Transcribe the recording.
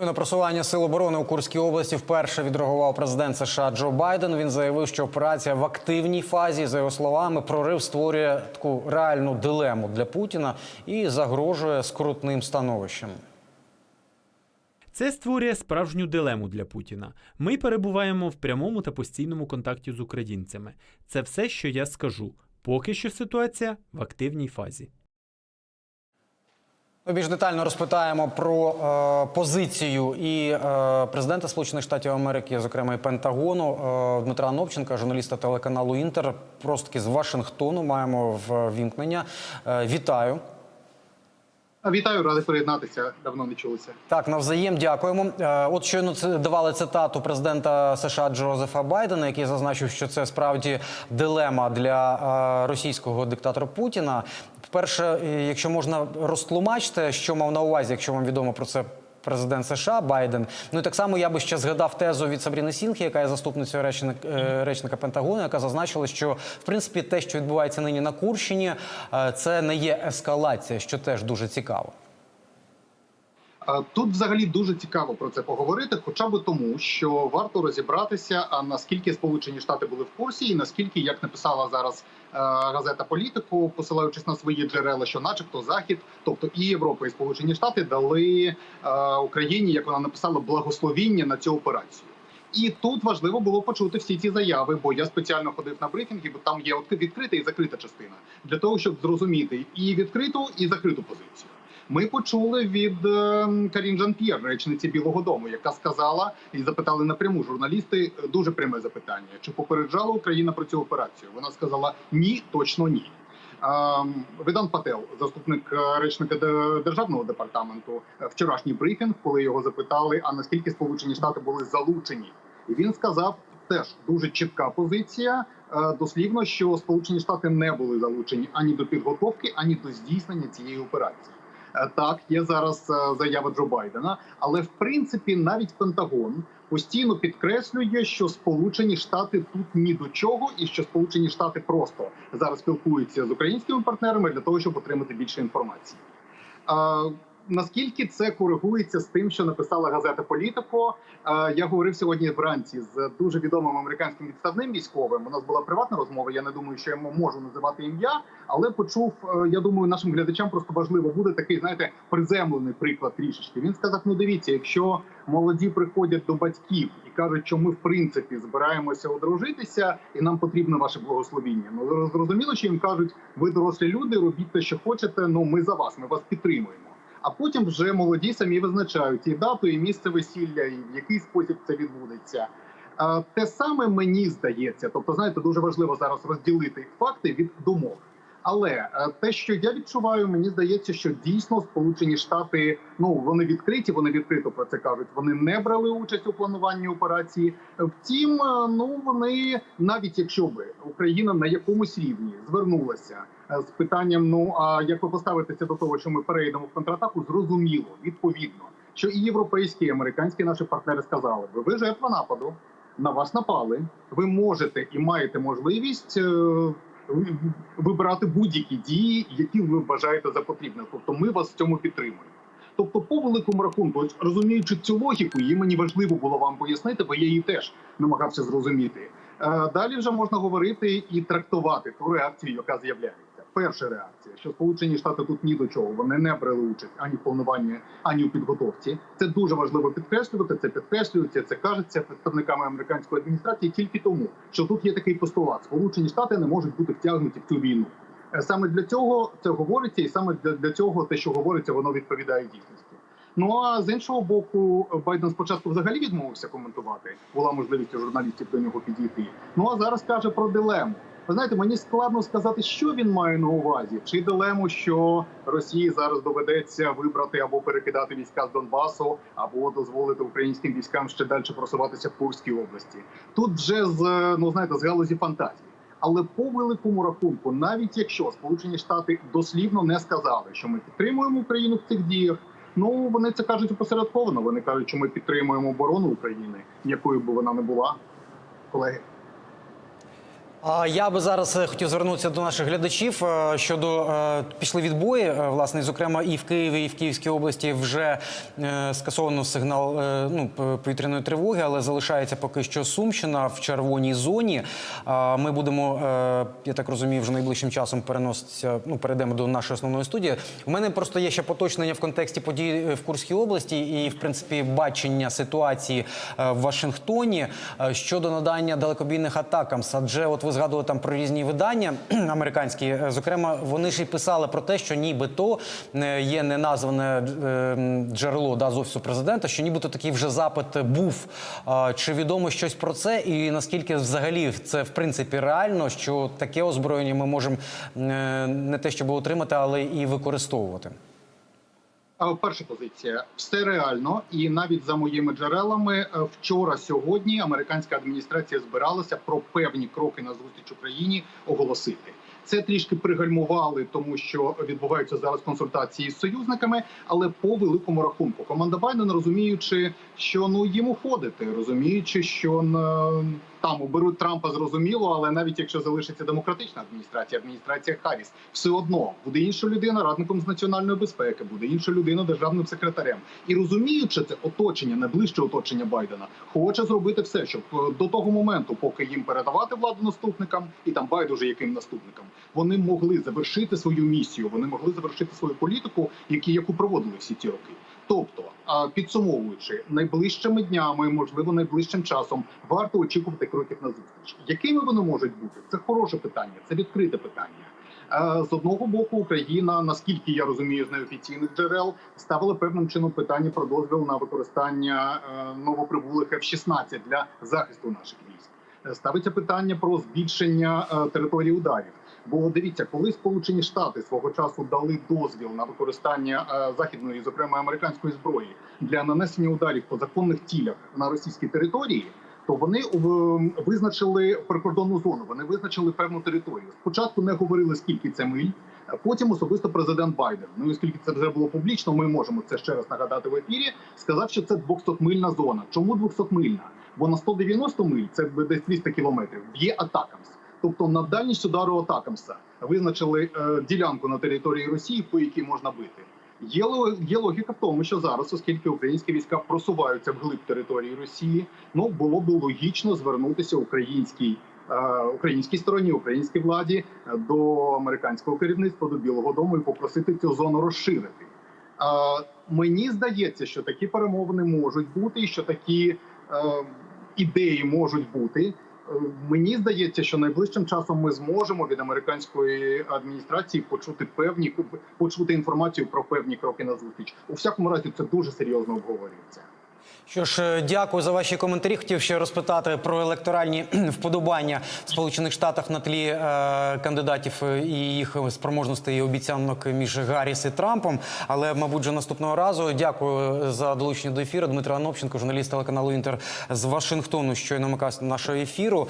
На просування сил оборони у Курській області вперше відреагував президент США Джо Байден. Він заявив, що операція в активній фазі. За його словами, прорив створює таку реальну дилему для Путіна і загрожує скрутним становищем. Це створює справжню дилему для Путіна. Ми перебуваємо в прямому та постійному контакті з українцями. Це все, що я скажу. Поки що ситуація в активній фазі. Ми більш детально розпитаємо про е, позицію і е, президента Сполучених Штатів Америки, зокрема і Пентагону е, Дмитра Новченка, журналіста телеканалу Інтер. Просто з Вашингтону маємо ввімкнення. Е, вітаю. Вітаю, радий приєднатися. Давно не чулися. Так, навзаєм дякуємо. Е, От щойно давали цитату президента США Джозефа Байдена, який зазначив, що це справді дилема для е, російського диктатора Путіна. Перше, е, якщо можна розтлумачити, що мав на увазі, якщо вам відомо про це. Президент США Байден. Ну і так само я би ще згадав тезу від Сабріни Сінхі, яка є заступницею речника, е, речника Пентагону, яка зазначила, що в принципі те, що відбувається нині на Курщині, е, це не є ескалація, що теж дуже цікаво. Тут взагалі дуже цікаво про це поговорити, хоча б тому, що варто розібратися, а наскільки Сполучені Штати були в курсі, і наскільки, як написала зараз е, газета Політику, посилаючись на свої джерела, що, начебто, захід, тобто і Європа, і Сполучені Штати дали е, Україні, як вона написала, благословіння на цю операцію. І тут важливо було почути всі ці заяви, бо я спеціально ходив на брифінги, бо там є відкрита і закрита частина для того, щоб зрозуміти і відкриту, і закриту позицію. Ми почули від е, Карін Жан-П'єр, речниці Білого Дому, яка сказала і запитали напряму журналісти е, дуже пряме запитання: чи попереджала Україна про цю операцію? Вона сказала ні, точно ні. Ем, Видан Пател, заступник е, речника державного департаменту, вчорашній брифінг, коли його запитали, а наскільки Сполучені Штати були залучені, і він сказав теж дуже чітка позиція. Дослівно, що Сполучені Штати не були залучені ані до підготовки, ані до здійснення цієї операції. Е, Так, є зараз е, заява Джо Байдена, але в принципі навіть Пентагон постійно підкреслює, що Сполучені Штати тут ні до чого, і що Сполучені Штати просто зараз спілкуються з українськими партнерами для того, щоб отримати більше інформації. Наскільки це коригується з тим, що написала газета Політико? Е, Я говорив сьогодні вранці з дуже відомим американським відставним військовим. У нас була приватна розмова. Я не думаю, що я можу називати ім'я, але почув. е, Я думаю, нашим глядачам просто важливо буде такий, знаєте, приземлений приклад трішечки. Він сказав: ну дивіться, якщо молоді приходять до батьків і кажуть, що ми в принципі збираємося одружитися, і нам потрібно ваше благословіння. Ну зрозуміло, що їм кажуть, ви дорослі люди, робіть те, що хочете. Ну ми за вас, ми вас підтримуємо. А потім вже молоді самі визначають і дату, і місце весілля, і в який спосіб це відбудеться. Те саме мені здається. Тобто, знаєте, дуже важливо зараз розділити факти від думок. Але е, те, що я відчуваю, мені здається, що дійсно Сполучені Штати ну вони відкриті, вони відкрито про це кажуть. Вони не брали участь у плануванні операції. Втім, е, ну вони навіть якщо би Україна на якомусь рівні звернулася е, з питанням: ну а як ви поставитеся до того, що ми перейдемо в контратаку, зрозуміло, відповідно, що і європейські, і американські наші партнери сказали би, ви жертва нападу, на вас напали. Ви можете і маєте можливість. Вибирати будь-які дії, які ви вважаєте за потрібне. Тобто, ми вас в цьому підтримуємо. Тобто, по великому рахунку, розуміючи цю логіку, її мені важливо було вам пояснити, бо я її теж намагався зрозуміти. Е, Далі вже можна говорити і трактувати ту реакцію, яка з'являється. Перша реакція, що Сполучені Штати тут ні до чого, вони не брали участь ані в плануванні, ані у підготовці. Це дуже важливо підкреслювати. Це підкреслюється, це кажеться представниками американської адміністрації тільки тому, що тут є такий постулат: Сполучені Штати не можуть бути втягнуті в цю війну. Е, Саме для цього це говориться, і саме для, для цього те, що говориться, воно відповідає дійсності. Ну а з іншого боку, Байден спочатку взагалі відмовився коментувати. Була можливість у журналістів до нього підійти. Ну а зараз каже про дилему. Ви знаєте, мені складно сказати, що він має на увазі, чи дилему, що Росії зараз доведеться вибрати або перекидати війська з Донбасу, або дозволити українським військам ще далі просуватися в Курській області. Тут вже з ну знаєте, з галузі фантазії. Але по великому рахунку, навіть якщо Сполучені Штати дослівно не сказали, що ми підтримуємо Україну в цих діях. Ну вони це кажуть опосередковано. Вони кажуть, що ми підтримуємо оборону України, якою би вона не була, колеги. Я би зараз е, хотів звернутися до наших глядачів е, щодо е, пішли відбої. Власне, зокрема, і в Києві, і в Київській області вже скасовано сигнал ну, повітряної тривоги, але залишається поки що Сумщина в червоній зоні. Ми будемо, я так розумію, вже найближчим часом переноситися. Ну, перейдемо до нашої основної студії. У мене просто є ще поточнення в контексті подій в Курській області і, в принципі, бачення ситуації в Вашингтоні щодо надання далекобійних атакам. Адже от ви згадували там про різні видання американські. Е, Зокрема, вони ж і писали про те, що нібито е, є неназване е, джерело да, з офісу президента, що нібито такий вже запит був. Чи відомо щось про це, і наскільки взагалі це в принципі реально, що таке озброєння ми можемо не те, щоб отримати, але і використовувати? Перша позиція все реально, і навіть за моїми джерелами, е, вчора сьогодні американська адміністрація збиралася про певні кроки на зустріч Україні оголосити. Це трішки пригальмували, тому що відбуваються зараз консультації з союзниками. Але по великому рахунку команда Байдена, розуміючи, що ну їм уходити, розуміючи, що на, там оберуть Трампа, зрозуміло, але навіть якщо залишиться демократична адміністрація, адміністрація Харріс, все одно буде інша людина радником з національної безпеки, буде інша людина державним секретарем. І розуміючи це оточення, найближче оточення Байдена, хоче зробити все, щоб е, до того моменту, поки їм передавати владу наступникам, і там байдуже яким наступникам, вони могли завершити свою місію, вони могли завершити свою політику, яку проводили всі ці роки. Тобто, підсумовуючи, найближчими днями, можливо, найближчим часом варто очікувати кроків на зустріч. Якими вони можуть бути? Це хороше питання, це відкрите питання. З одного боку, Україна, наскільки я розумію, з неофіційних джерел ставила певним чином питання про дозвіл на використання е, новоприбулих F-16 для захисту наших військ. Е, Ставиться питання про збільшення е, території ударів. Бо дивіться, коли Сполучені Штати свого часу дали дозвіл на використання е, західної, зокрема американської зброї, для нанесення ударів по законних цілях на російській території, то вони визначили прикордонну зону. Вони визначили певну територію. Спочатку не говорили скільки це миль. Потім особисто президент Байден. Ну і оскільки це вже було публічно, ми можемо це ще раз нагадати в ефірі. Сказав, що це 200-мильна зона. Чому 200-мильна? Бо на 190 миль це десь 300 кілометрів. Б'є Атакамс. Тобто на дальність удару Атакамса визначили е, ділянку на території Росії, по якій можна бити. Є, логіка в тому, що зараз, оскільки українські війська просуваються вглиб території Росії, ну було б логічно звернутися українській. е, Українській стороні, українській владі е, до американського керівництва до Білого Дому і попросити цю зону розширити. Мені здається, що такі перемовини можуть бути, і що такі ідеї можуть бути. Мені здається, що найближчим часом ми зможемо від американської адміністрації почути певні почути інформацію про певні кроки на зустріч. У всякому разі, це дуже серйозно обговорюється. Що ж, е, дякую за ваші коментарі. Хотів ще розпитати про електоральні вподобання в Сполучених Штатах на тлі е, кандидатів е, і їх спроможностей і обіцянок між Гарріс і Трампом. Але, мабуть, вже наступного разу. Дякую за долучення до ефіру. Дмитро Анопченко, журналіст телеканалу Інтер з Вашингтону, щойно намикав нашого ефіру.